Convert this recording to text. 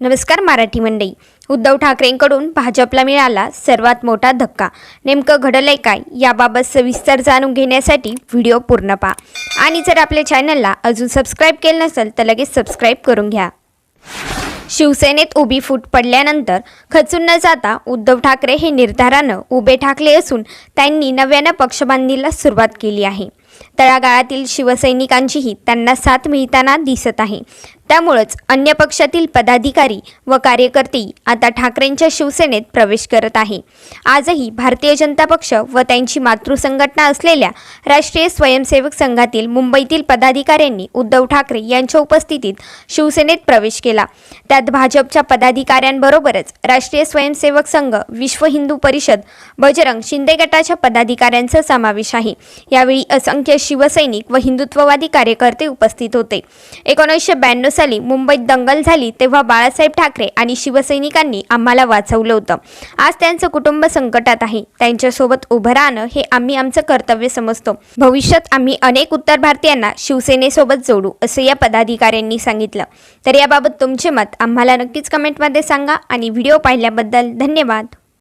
नमस्कार मराठी मंडळी. उद्धव ठाकरेंकडून भाजपला मिळाला सर्वात मोठा धक्का. नेमकं घडलंय काय? याबाबत सविस्तर जाणून घेण्यासाठी व्हिडिओ पूर्ण पहा. आणि जर आपल्या चॅनलला अजून सबस्क्राईब केलं नसेल तर लगेच सबस्क्राईब करून घ्या. शिवसेनेत उभी फूट पडल्यानंतर खचून न जाता उद्धव ठाकरे हे निर्धारानं उभे ठाकले असून त्यांनी नव्यानं पक्षबांधणीला सुरुवात केली आहे. तळागाळातील शिवसैनिकांचीही त्यांना साथ मिळताना दिसत आहे. त्यामुळंच अन्य पक्षातील पदाधिकारी व कार्यकर्ते आता ठाकरेंच्या शिवसेनेत प्रवेश करत आहे. आजही भारतीय जनता पक्ष व त्यांची मातृसंघटना असलेल्या राष्ट्रीय स्वयंसेवक संघातील मुंबईतील पदाधिकाऱ्यांनी उद्धव ठाकरे यांच्या उपस्थितीत शिवसेनेत प्रवेश केला. त्यात भाजपच्या पदाधिकाऱ्यांबरोबरच राष्ट्रीय स्वयंसेवक संघ विश्व हिंदू परिषद बजरंग शिंदे गटाच्या पदाधिकाऱ्यांचा समावेश आहे. यावेळी असंख्य शिवसैनिक व हिंदुत्ववादी कार्यकर्ते उपस्थित होते. एकोणीसशे ब्याण्णव साली मुंबईत दंगल झाली तेव्हा बाळासाहेब ठाकरे आणि शिवसैनिकांनी आम्हाला वाचवलं होतं. आज त्यांचं कुटुंब संकटात आहे. त्यांच्यासोबत उभं राहणं हे आम्ही आमचं कर्तव्य समजतो. भविष्यात आम्ही अनेक उत्तर भारतीयांना शिवसेनेसोबत जोडू असं या पदाधिकाऱ्यांनी सांगितलं. तर याबाबत तुमचे मत आम्हाला नक्कीच कमेंटमध्ये सांगा आणि व्हिडिओ पाहिल्याबद्दल धन्यवाद.